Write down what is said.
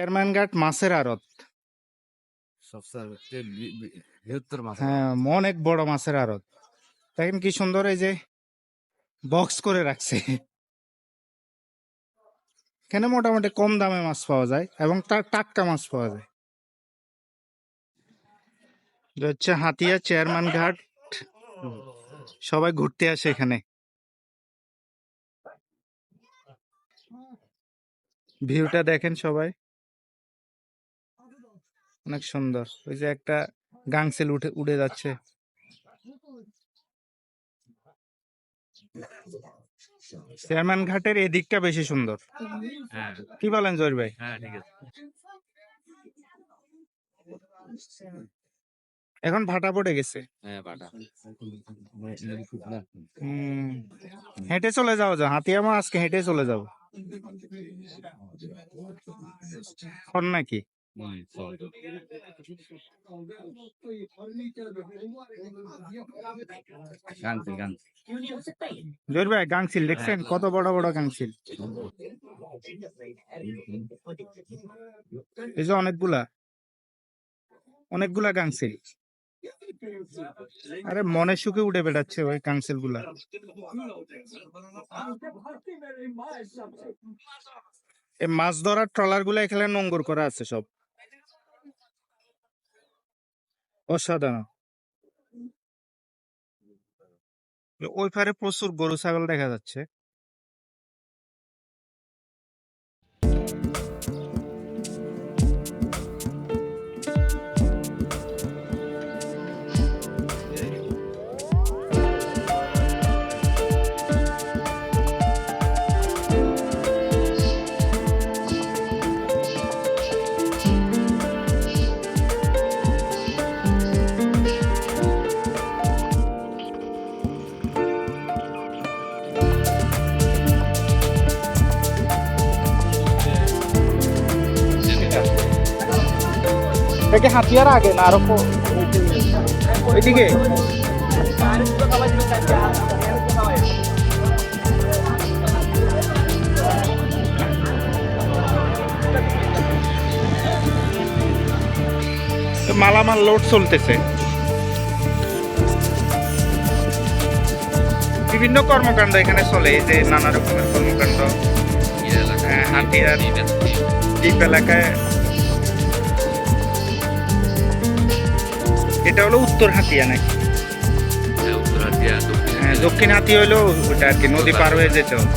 চেয়ারম্যানঘাট মাছের আড়ত। হ্যাঁ অনেক বড় মাছের আড়ত। দেখেন কি সুন্দর এই যে বক্স করে রাখছে। এখানে মোটামুটি কম দামে মাছ পাওয়া যায় এবং তার টাটকা মাছ পাওয়া যায়। হচ্ছে হাতিয়া চেয়ারম্যান ঘাট। সবাই ঘুরতে আসে এখানে। ভিউটা দেখেন সবাই। অনেক সুন্দর। ওই যে একটা গাংসেল উঠে উড়ে যাচ্ছে। চেয়ারম্যান ঘাটের এদিকটা বেশি সুন্দর। হ্যাঁ। কি বলেন জহির ভাই? হ্যাঁ ঠিক আছে। এখন ভাটা পড়ে গেছে। হ্যাঁ হেঁটে চলে যাও যা হাতিয়া মা আজকে হেঁটে চলে যাব। নাকি? ভাই গাংছিল দেখছেন কত বড় বড় গাংছিল এই যে অনেকগুলা। অনেকগুলা গাংছিল আরে মনে সুখে উঠে বেড়াচ্ছে ওই কাংসিলগুলা। মাছ ধরার ট্রলারগুলা এখানে নোংর করা আছে সব। অসাধারণ। ওই পারে প্রচুর গরু ছাগল দেখা যাচ্ছে। এটা হাতিয়ার আগে না আরও ওইদিকে তো মালামাল লোড চলতেছে। বিভিন্ন কর্মকাণ্ড এখানে চলে এই যে নানা রকমের কর্মকাণ্ড। হ্যাঁ, হাতিয়ার। দ্বীপ এলাকায় এটা হলো উত্তর হাতিয়া নাকি হ্যাঁ, দক্ষিণ হ্যাঁ, হাতিয়া। হলো ওটা আর কি নদী পার হয়ে যেতে হবে